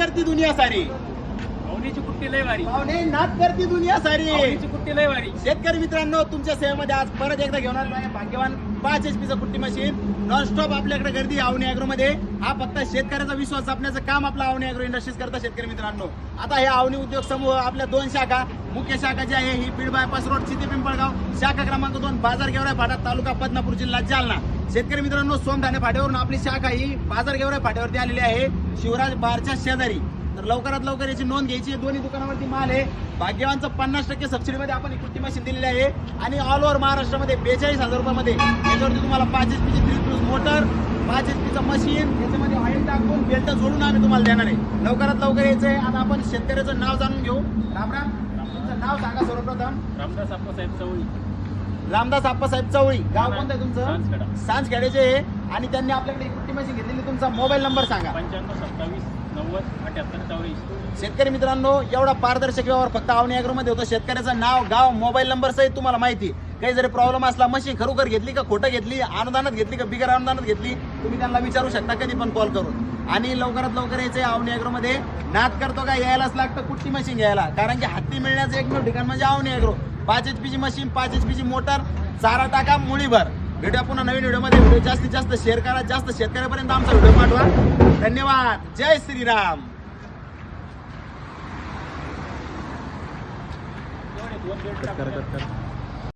करती दुनिया सारी. अवनीची कुट्टी लय भारी. पाहुणे नाद करती दुनिया सारी. अवनीची कुट्टी लय भारी. शेतकरी मित्रांनो तुमच्या सेवेमध्ये आज परत एकदा घेऊन आलो आहे. भाग्यवान पाच एच पीचं कुट्टी मशीन नॉनस्टॉप आपल्याकडे गर्दी आहे आवनी अॅग्रो मध्ये हा फक्त शेतकऱ्याचा विश्वास जपण्याचं काम आपला आवनी अॅग्रो इंडस्ट्रीज करतात शेतकरी मित्रांनो. आता हे आवनी उद्योग समूह आपल्या दोन शाखा मुख्य शाखा जी आहे ही बीड बायपास रोड चिते पिंपळगाव शाखा क्रमांक दोन बाजार गेवराई फाटा तालुका बदनापूर जिल्हा जालना. शेतकरी मित्रांनो सोमठाणे फाट्यावरून आपली शाखा ही बाजार गेवराई फाट्यावरती आलेली आहे. शिवराज बारच्या शेजारी. तर लवकरात लवकर याची नोंद घ्यायची. आहे. दोन्ही दुकानावरती माल आहे. भाग्यवानचं पन्नास टक्के सबसिडीमध्ये आपण कृती मशीन दिलेली आहे. आणि ऑल ओव्हर महाराष्ट्रामध्ये बेचाळीस हजार रुपयामध्ये याच्यावरती तुम्हाला पाच एच पीची थ्री प्लस मोटर पाच एच पीचं मशीन याच्यामध्ये ऑइल टाकून बेल्ट जोडून आम्ही तुम्हाला देणार आहे. लवकरात लवकर यायचं आहे आता आपण शेतकऱ्याचं नाव जाणून घेऊ. राम राम तुमचं नाव सांगा सर्वप्रथम. रामदास आप्पासाहेब चवळी रामदास आप्पासाहेब चवळी. गाव कोणतं आहे तुमचं? सांजखेडा. सांजखेड्याचे आहे आणि त्यांनी आपल्याकडे कुट्टी मशीन घेतलेली? तुमचा मोबाईल नंबर सांगा. पंच्याण्णव सत्तावीस नव्वद अठ्याहत्तर चौऱ्याऐंशी. शेतकरी मित्रांनो एवढा पारदर्शक व्यवहार फक्त आवनी मध्ये होतं. शेतकऱ्याचं नाव गाव मोबाईल नंबर सहित तुम्हाला माहिती. काही जरी प्रॉब्लेम असला मशीन खरोखर घेतली का खोटं घेतली अनुदानात घेतली का बिगर अनुदानात घेतली तुम्ही त्यांना विचारू शकता कधी पण कॉल करून. आणि लवकरात लवकर यायचं आवनी मध्ये नाद करतो का? यायलाच लागतं कुट्टी मशीन घ्यायला. कारण की हत्ती मिळण्याचं एकमेव ठिकाण म्हणजे आवनी अॅग्रो. पाच एच पीची मशीन पाच एच पीची मोटर चारा टाका मुळीभर. भेटूया पुन्हा नवीन व्हिडिओमध्ये. व्हिडिओ जास्तीत जास्त शेअर करा. जास्त शेतकऱ्यापर्यंत आमचा व्हिडिओ पाठवा. धन्यवाद. जय श्रीराम. एवढे